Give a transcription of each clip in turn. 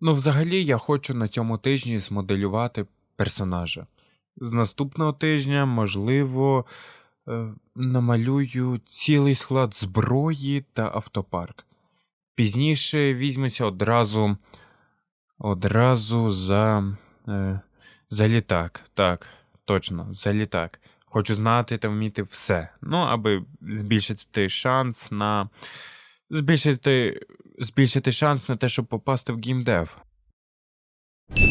Ну, взагалі, я хочу на цьому тижні змоделювати персонажа. З наступного тижня, можливо, е, намалюю цілий склад зброї та автопарк. Пізніше візьмуся одразу. Одразу за. Е, за літак. Так, точно, за літак. Хочу знати та вміти все. Ну, аби збільшити шанс на. Збільшити. Збільшити шанс на те, щоб попасти в геймдев.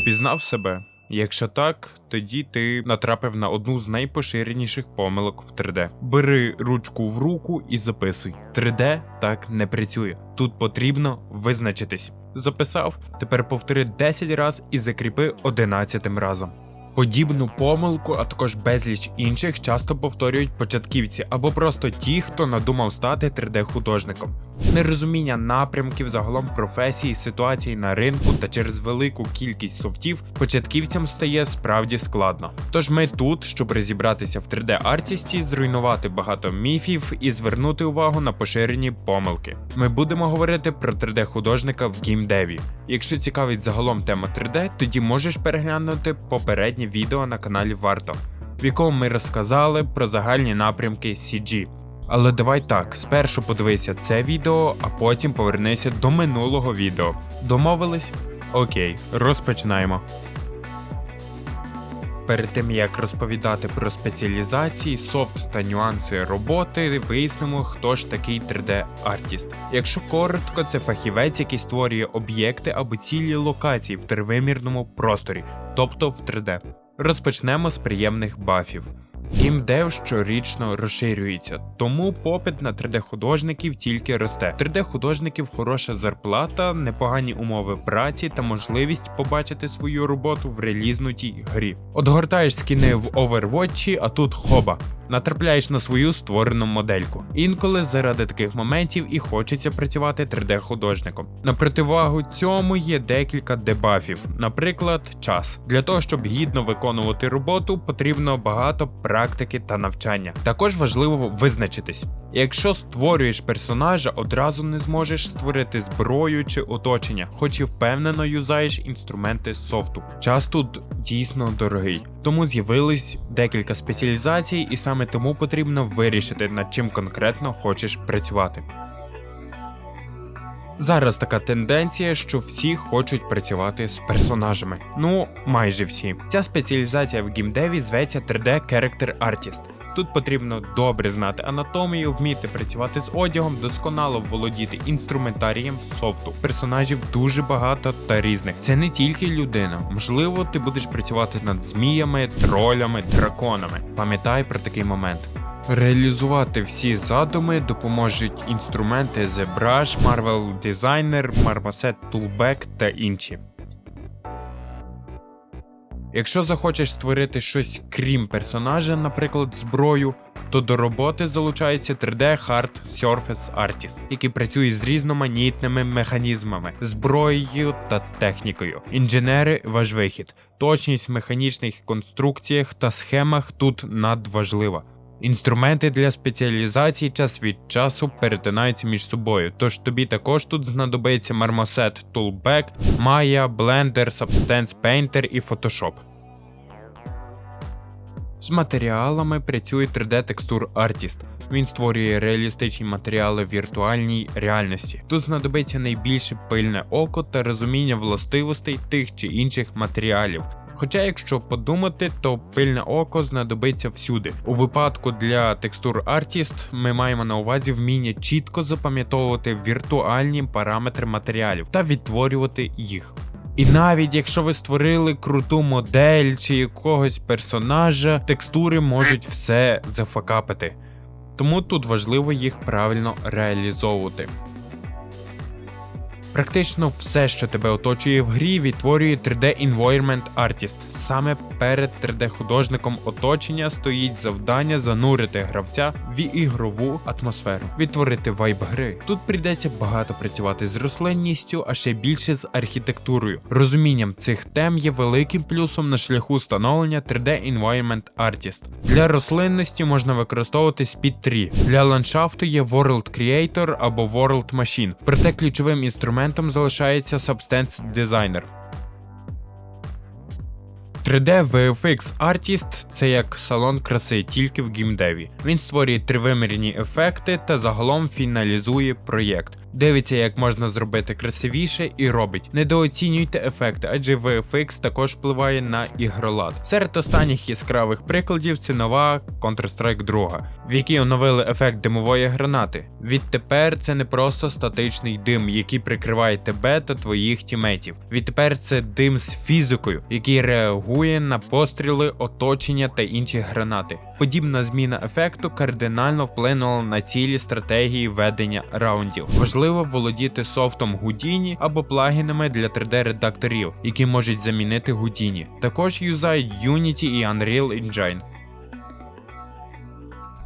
Пізнав себе? Якщо так, тоді ти натрапив на одну з найпоширеніших помилок в 3D. Бери ручку в руку і записуй. 3D так не працює. Тут потрібно визначитись. Записав, тепер повтори 10 раз і закріпи 11 разом. Подібну помилку, а також безліч інших часто повторюють початківці або просто ті, хто надумав стати 3D-художником. Нерозуміння напрямків загалом професії, ситуації на ринку та через велику кількість софтів початківцям стає справді складно. Тож ми тут, щоб розібратися в 3D-артісті, зруйнувати багато міфів і звернути увагу на поширені помилки. Ми будемо говорити про 3D-художника в геймдеві. Якщо цікавить загалом тема 3D, тоді можеш переглянути попереднє відео на каналі Варто, в якому ми розказали про загальні напрямки CG. Але давай так, спершу подивися це відео, а потім повернися до минулого відео. Домовились? Окей, розпочинаємо. Перед тим як розповідати про спеціалізації, софт та нюанси роботи, вияснимо, хто ж такий 3D-артіст. Якщо коротко, це фахівець, який створює об'єкти або цілі локації в тривимірному просторі, тобто в 3D. Розпочнемо з приємних бафів. Геймдев щорічно розширюється, тому попит на 3D-художників тільки росте. 3D-художників хороша зарплата, непогані умови праці та можливість побачити свою роботу в релізнутій грі. От гортаєш скіни в Overwatch, а тут хоба. Натрапляєш на свою створену модельку. Інколи заради таких моментів і хочеться працювати 3D-художником. На противагу цьому є декілька дебафів, наприклад, час. Для того, щоб гідно виконувати роботу, потрібно багато практики та навчання. Також важливо визначитись. Якщо створюєш персонажа, одразу не зможеш створити зброю чи оточення, хоч і впевнено юзаєш інструменти софту. Час тут дійсно дорогий, тому з'явились декілька спеціалізацій, і саме тому потрібно вирішити, над чим конкретно хочеш працювати. Зараз така тенденція, що всі хочуть працювати з персонажами. Ну, майже всі. Ця спеціалізація в геймдеві зветься 3D Character Artist. Тут потрібно добре знати анатомію, вміти працювати з одягом, досконало володіти інструментарієм софту. Персонажів дуже багато та різних. Це не тільки людина. Можливо, ти будеш працювати над зміями, тролями, драконами. Пам'ятай про такий момент. Реалізувати всі задуми допоможуть інструменти ZBrush, Marvel Designer, Marmoset Toolback та інші. Якщо захочеш створити щось крім персонажа, наприклад, зброю, то до роботи залучається 3D Hard Surface Artist, який працює з різноманітними механізмами, зброєю та технікою. Інженери ваш вихід. Точність в механічних конструкціях та схемах тут надважлива. Інструменти для спеціалізації час від часу перетинаються між собою, тож тобі також тут знадобиться Marmoset Toolback, Maya, Blender, Substance Painter і Photoshop. З матеріалами працює 3D Texture Artist. Він створює реалістичні матеріали в віртуальній реальності. Тут знадобиться найбільше пильне око та розуміння властивостей тих чи інших матеріалів. Хоча, якщо подумати, то пильне око знадобиться всюди. У випадку для Texture Artist ми маємо на увазі вміння чітко запам'ятовувати віртуальні параметри матеріалів та відтворювати їх. І навіть якщо ви створили круту модель чи якогось персонажа, текстури можуть все зафакапити. Тому тут важливо їх правильно реалізовувати. Практично все, що тебе оточує в грі, відтворює 3D Environment Artist. Саме перед 3D-художником оточення стоїть завдання занурити гравця в ігрову атмосферу, відтворити вайб гри. Тут прийдеться багато працювати з рослинністю, а ще більше з архітектурою. Розумінням цих тем є великим плюсом на шляху становлення 3D Environment Artist. Для рослинності можна використовувати Speed 3. Для ландшафту є World Creator або World Machine. Проте ключовим інструментом елементом залишається Substance Designer. 3D VFX Artist – це як салон краси тільки в гімдеві. Він створює тривимірні ефекти та загалом фіналізує проєкт. Дивиться, як можна зробити красивіше і робить. Недооцінюйте ефекти, адже VFX також впливає на ігролад. Серед останніх яскравих прикладів це нова Counter-Strike 2, в якій оновили ефект димової гранати. Відтепер це не просто статичний дим, який прикриває тебе та твоїх тімейтів. Відтепер це дим з фізикою, який реагує на постріли, оточення та інші гранати. Подібна зміна ефекту кардинально вплинула на цілі стратегії ведення раундів. Важливо володіти софтом Houdini або плагінами для 3D-редакторів, які можуть замінити Houdini. Також юзають Unity і Unreal Engine.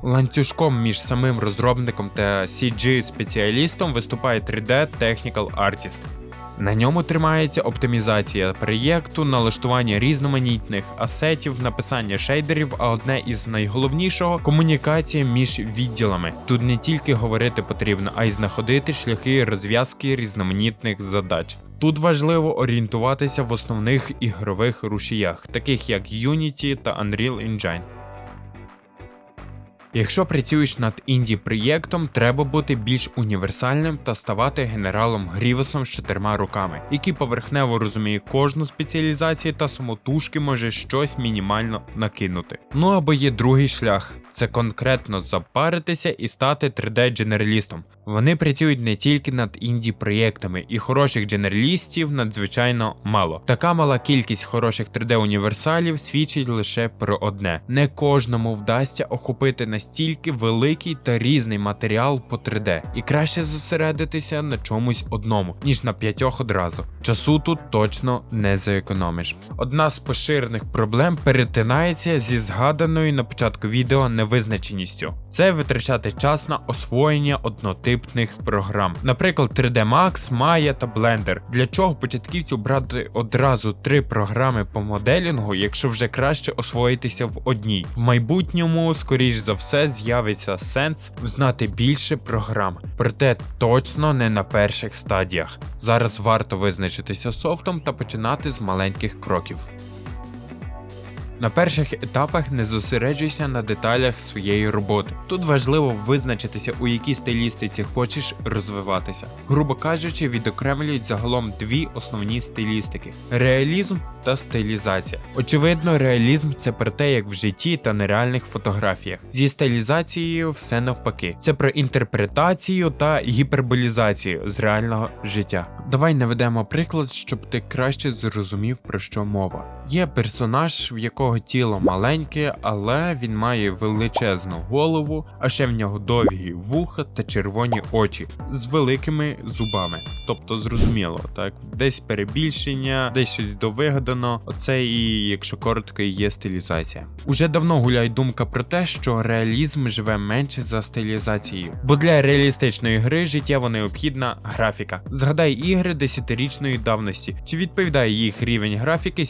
Ланцюжком між самим розробником та CG-спеціалістом виступає 3D Technical Artist. На ньому тримається оптимізація проєкту, налаштування різноманітних асетів, написання шейдерів, а одне із найголовнішого комунікація між відділами. Тут не тільки говорити потрібно, а й знаходити шляхи розв'язки різноманітних задач. Тут важливо орієнтуватися в основних ігрових рушіях, таких як Unity та Unreal Engine. Якщо працюєш над інді проєктом, треба бути більш універсальним та ставати генералом Грівесом з чотирма руками, який поверхнево розуміє кожну спеціалізацію та самотужки може щось мінімально накинути. Ну або є другий шлях це конкретно запаритися і стати 3D-дженералістом. Вони працюють не тільки над інді проєктами, і хороших дженералістів надзвичайно мало. Така мала кількість хороших 3D-універсалів свідчить лише про одне: не кожному вдасться охопити настільки великий та різний матеріал по 3D, і краще зосередитися на чомусь одному, ніж на п'ятьох одразу. Часу тут точно не заекономиш. Одна з поширених проблем перетинається зі згаданою на початку відео невизначеністю. Це витрачати час на освоєння однотипних програм, наприклад, 3D Max, Maya та Blender. Для чого початківцю брати одразу три програми по моделінгу, якщо вже краще освоїтися в одній? В майбутньому, скоріш за все, з'явиться сенс знати більше програм, проте точно не на перших стадіях. Зараз варто визначитися софтом та починати з маленьких кроків. На перших етапах не зосереджуйся на деталях своєї роботи. Тут важливо визначитися, у якій стилістиці хочеш розвиватися. Грубо кажучи, відокремлюють загалом дві основні стилістики: реалізм та стилізація. Очевидно, реалізм це про те, як в житті та нереальних фотографіях. Зі стилізацією все навпаки. Це про інтерпретацію та гіперболізацію з реального життя. Давай наведемо приклад, щоб ти краще зрозумів про що мова. Є персонаж, в якого тіло маленьке, але він має величезну голову, а ще в нього довгі вуха та червоні очі з великими зубами. Тобто, зрозуміло, так десь перебільшення, десь щось довигадано. Оце і, якщо коротко, є стилізація. Уже давно гуляє думка про те, що реалізм живе менше за стилізацією, бо для реалістичної гри життєво необхідна графіка. Згадай ігри десятирічної давності, чи відповідає їх рівень графіки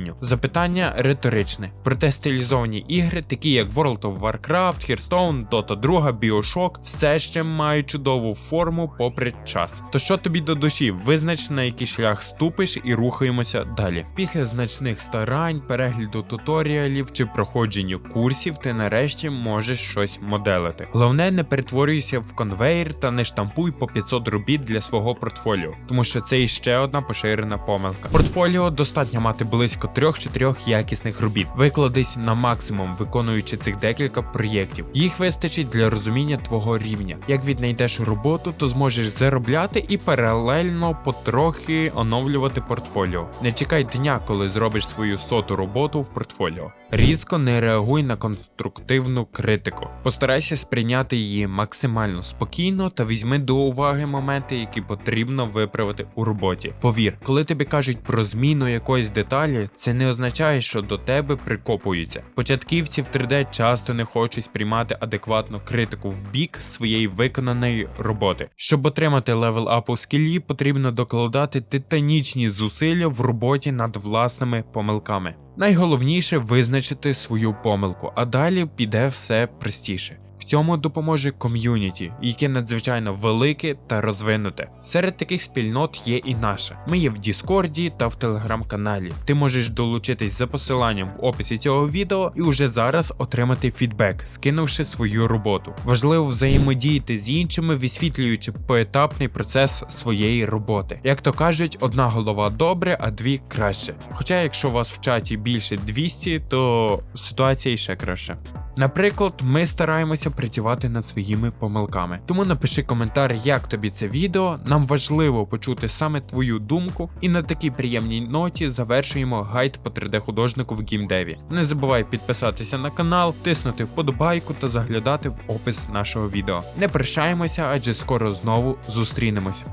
сьогоденню? Запитання риторичне. Проте стилізовані ігри, такі як World of Warcraft, Hearthstone, Dota 2, Bioshock, все ще мають чудову форму попри час. То що тобі до душі? Визнач на який шлях ступиш і рухаємося далі. Після значних старань, перегляду туторіалів чи проходження курсів, ти нарешті можеш щось моделити. Головне, не перетворюйся в конвейер та не штампуй по 500 робіт для свого портфоліо, тому що це іще одна поширена помилка. Портфоліо достатньо мати близько 3-4 якісних робіт. Викладись на максимум, виконуючи цих декілька проєктів. Їх вистачить для розуміння твого рівня. Як віднайдеш роботу, то зможеш заробляти і паралельно потрохи оновлювати портфоліо. Не чекай дня, коли зробиш свою соту роботу в портфоліо. Різко не реагуй на конструктивну критику. Постарайся сприйняти її максимально спокійно та візьми до уваги моменти, які потрібно виправити у роботі. Повір, коли тобі кажуть про зміну якоїсь деталі, це не означає, що до тебе прикопуються. Початківці в 3D часто не хочуть сприймати адекватну критику в бік своєї виконаної роботи. Щоб отримати левел ап у скілі, потрібно докладати титанічні зусилля в роботі над власними помилками. Найголовніше визначити свою помилку, а далі піде все простіше. В цьому допоможе ком'юніті, яке надзвичайно велике та розвинуте. Серед таких спільнот є і наша. Ми є в Діскорді та в телеграм-каналі. Ти можеш долучитись за посиланням в описі цього відео і уже зараз отримати фідбек, скинувши свою роботу. Важливо взаємодіяти з іншими, висвітлюючи поетапний процес своєї роботи. Як то кажуть, одна голова добре, а дві краще. Хоча, якщо у вас в чаті більше 200, то ситуація ще краще. Наприклад, ми стараємося працювати над своїми помилками. Тому напиши коментар, як тобі це відео. Нам важливо почути саме твою думку, і на такій приємній ноті завершуємо гайд по 3D-художнику в геймдеві. Не забувай підписатися на канал, тиснути вподобайку та заглядати в опис нашого відео. Не прощаємося, адже скоро знову зустрінемося.